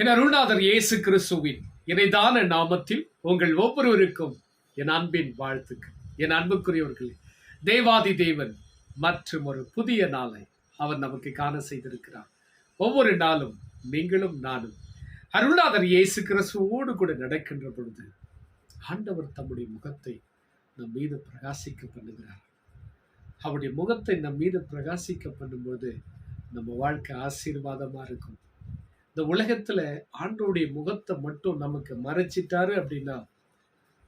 என் அருள்நாதர் இயேசு கிறிஸ்துவின் இணைதான நாமத்தில் உங்கள் ஒவ்வொருவருக்கும் என் அன்பின் வாழ்த்துக்கள். என் அன்புக்குரியவர்களே தேவாதி தேவன் மற்றும் ஒரு புதிய நாளை அவர் நமக்கு காண செய்திருக்கிறார். ஒவ்வொரு நாளும் நீங்களும் நானும் அருள்நாதர் இயேசு கிறிஸ்துவோடு கூட நடக்கின்ற பொழுது ஆண்டவர் தம்முடைய முகத்தை நம் மீது பிரகாசிக்க பண்ணுகிறார். அவருடைய முகத்தை நம் மீது பிரகாசிக்க பண்ணும்போது நம்ம வாழ்க்கை ஆசீர்வாதமாக இருக்கும். இந்த உலகத்துல ஆண்டோடைய முகத்தை மட்டும் நமக்கு மறைச்சிட்டாரு அப்படின்னா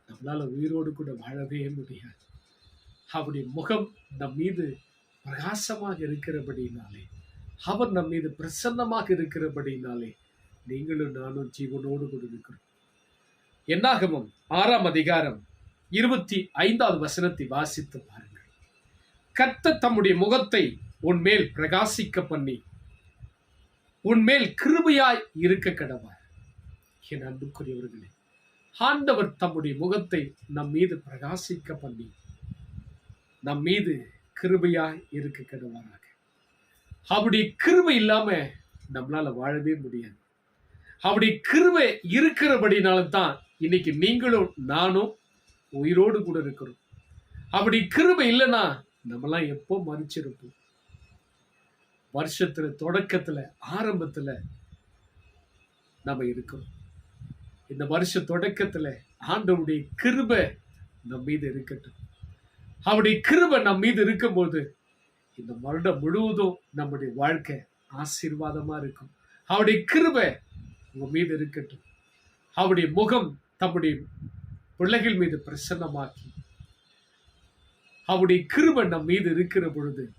நம்மளால உயிரோடு கூட வாழவே முடியாது. அவருடைய முகம் நம் மீது பிரகாசமாக இருக்கிறபடினாலே அவர் நம் மீது பிரசன்னமாக இருக்கிறபடினாலே நீங்களும் நானும் ஜீவனோடு கூட இருக்கிறோம். என்னாகமும் ஆறாம் அதிகாரம் இருபத்தி ஐந்தாவது வசனத்தை வாசித்து பாருங்கள். கர்த்த தம்முடைய முகத்தை உன் மேல் பிரகாசிக்க பண்ணி உன்மேல் கிருபையாய் இருக்க கடவார். என் அன்புக்குரியவர்களே ஆண்டவர் தம்முடைய முகத்தை நம் மீது பிரகாசிக்க பண்ணி நம் மீது கிருபையாய் இருக்க கடவாராக. அப்படி கிருபை இல்லாம நம்மளால வாழவே முடியாது. அப்படி கிருபை இருக்கிறபடினால தான் இன்னைக்கு நீங்களும் நானும் உயிரோடு கூட இருக்கிறோம். அப்படி கிருபை இல்லைன்னா நம்மளாம் எப்போ மறிச்சிருப்போம் வருஷத்துல தொடக்கத்துல ஆரம்பத்துல நம்ம இருக்கிறோம். இந்த வருஷ தொடக்கத்துல ஆண்டவருடைய கிருப நம் மீது இருக்கட்டும். அவருடைய கிருப நம் மீது இருக்கும்போது இந்த வருடம் முழுவதும் நம்முடைய வாழ்க்கை ஆசீர்வாதமா இருக்கும். அவருடைய கிருப உங்க மீது இருக்கட்டும். அவருடைய முகம் தம்முடைய பிள்ளைகள் மீது பிரசன்னமாக்கி அவருடைய கிருப நம் மீது இருக்கிற பொழுது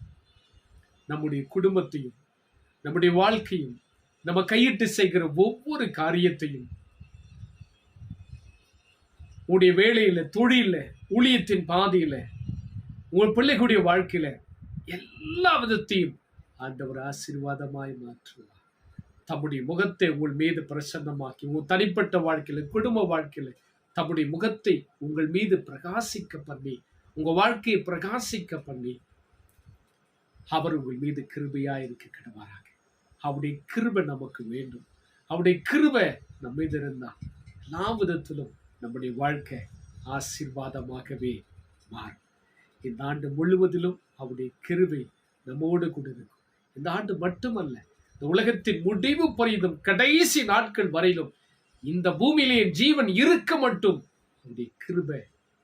நம்முடைய குடும்பத்தையும் நம்முடைய வாழ்க்கையும் நம்ம கையிட்டு செய்கிற ஒவ்வொரு காரியத்தையும் உடைய வேலையில தொழில ஊழியத்தின் பாதையில உங்கள் பிள்ளைகளுடைய வாழ்க்கையில எல்லா விதத்தையும் ஆண்டவர் ஆசீர்வாதமாய் மாற்றுவார். தம்முடைய முகத்தை உங்கள் மீது பிரசன்னமாக்கி உங்கள் தனிப்பட்ட வாழ்க்கையில குடும்ப வாழ்க்கையில தம்முடைய முகத்தை உங்கள் மீது பிரகாசிக்க பண்ணி உங்க வாழ்க்கையை பிரகாசிக்க பண்ணி அவர் உங்கள் மீது கிருபையாக இருக்க கிடவாராக அவருடைய கிருபை நமக்கு வேண்டும். அவருடைய கிருபை நம்ம மீது இருந்தால் எல்லா விதத்திலும் நம்முடைய வாழ்க்கை ஆசீர்வாதமாகவே மாறும். இந்த ஆண்டு முழுவதிலும் அவருடைய கிருபை நம்மோடு கூட இருக்கும். இந்த ஆண்டு மட்டுமல்ல இந்த உலகத்தின் முடிவு புரியும் கடைசி நாட்கள் வரையிலும் இந்த பூமியிலே என் ஜீவன் இருக்க மட்டும் அவருடைய கிருபை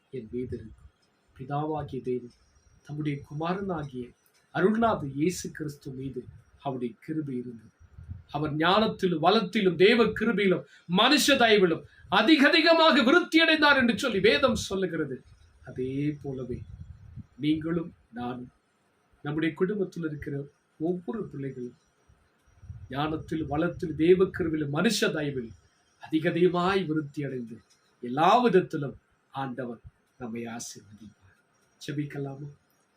என் மீது இருக்கும். பிதாவாகிய தெய்வம் தம்முடைய குமாரனாகிய அருள்நாத இயேசு கிறிஸ்து மீது அவருடைய கிருபை இருந்தது. அவர் ஞானத்திலும் வளத்திலும் தேவ கிருபையிலும் மனுஷ தயவிலும் அதிக அதிகமாக விருத்தி அடைந்தார் என்று சொல்லி வேதம் சொல்லுகிறது. அதே போலவே நீங்களும் நானும் நம்முடைய குடும்பத்தில் இருக்கிற ஒவ்வொரு பிள்ளைகளும் ஞானத்தில் வளத்தில் தேவ கிருவிலும் மனுஷ தயவில் அதிக அதிகமாய் விருத்தி அடைந்து எல்லா விதத்திலும் ஆண்டவர் நம்மை ஆசீர்வதிப்பார். செபிக்கலாமா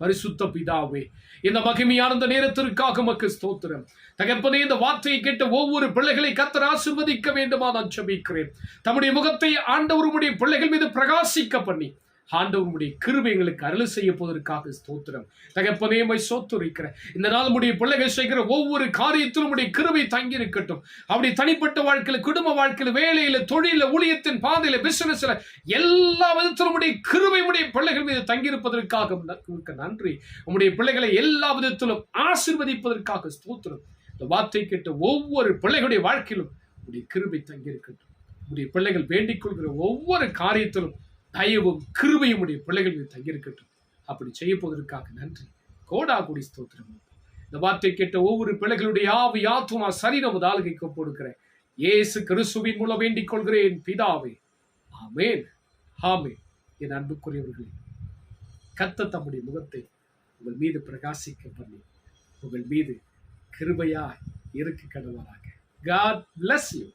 பரிசுத்த பிதாவே இந்த மகிமையான இந்த நேரத்திற்காக மக்கு ஸ்தோத்திரம். தகப்பனே இந்த வார்த்தையை கேட்ட ஒவ்வொரு பிள்ளைகளை கத்தர் ஆசிர்வதிக்க வேண்டுமா நான் செபிக்கிறேன் தம்முடைய முகத்தை ஆண்டவருடைய பிள்ளைகள் மீது பிரகாசிக்க பண்ணி ஆண்டவனுடைய கிருபை எங்களுக்கு அருள் செய்ய போவதற்காக ஸ்தோத்திரம். தகப்பனே மை சோத்துரைக்கிறேன். இந்த நாள் உடைய பிள்ளைகள் செய்கிற ஒவ்வொரு காரியத்திலும் உடைய கிருபை தங்கி இருக்கட்டும் அப்படி தனிப்பட்ட வாழ்க்கையில் குடும்ப வாழ்க்கையில் வேலையில தொழில ஊழியத்தின் பாதையில பிசினஸ்ல எல்லா விதத்திலும் உடைய கிருபை உடைய பிள்ளைகள் மீது தங்கியிருப்பதற்காக நன்றி. உங்களுடைய பிள்ளைகளை எல்லா விதத்திலும் ஆசிர்வதிப்பதற்காக ஸ்தோத்திரம். இந்த வார்த்தை கேட்ட ஒவ்வொரு பிள்ளைகளுடைய வாழ்க்கையிலும் உடைய கிருபை தங்கியிருக்கட்டும். உடைய பிள்ளைகள் வேண்டிக் கொள்கிற ஒவ்வொரு காரியத்திலும் தயவும் கிருபையும் உடைய பிள்ளைகள் மீது தங்கியிருக்கட்டும். அப்படி செய்ய போவதற்காக நன்றி. கோடா குடி ஸ்தோத்திரம். இந்த வார்த்தை கேட்ட ஒவ்வொரு பிள்ளைகளுடைய ஆவி ஆத்துமா சரீரம் ஆளுகைக்கு கொடுக்கிறேன் இயேசு கிறிஸ்துவின் மூலம் வேண்டிக் கொள்கிறேன் பிதாவே. ஆமேன். ஆமே என் அன்புக்குரியவர்களே கத்த தம்முடைய முகத்தை உங்கள் மீது பிரகாசிக்க பண்ணி உங்கள் மீது கிருபையாய் இருக்க கடவுளாக காட் பிளஸ் யூ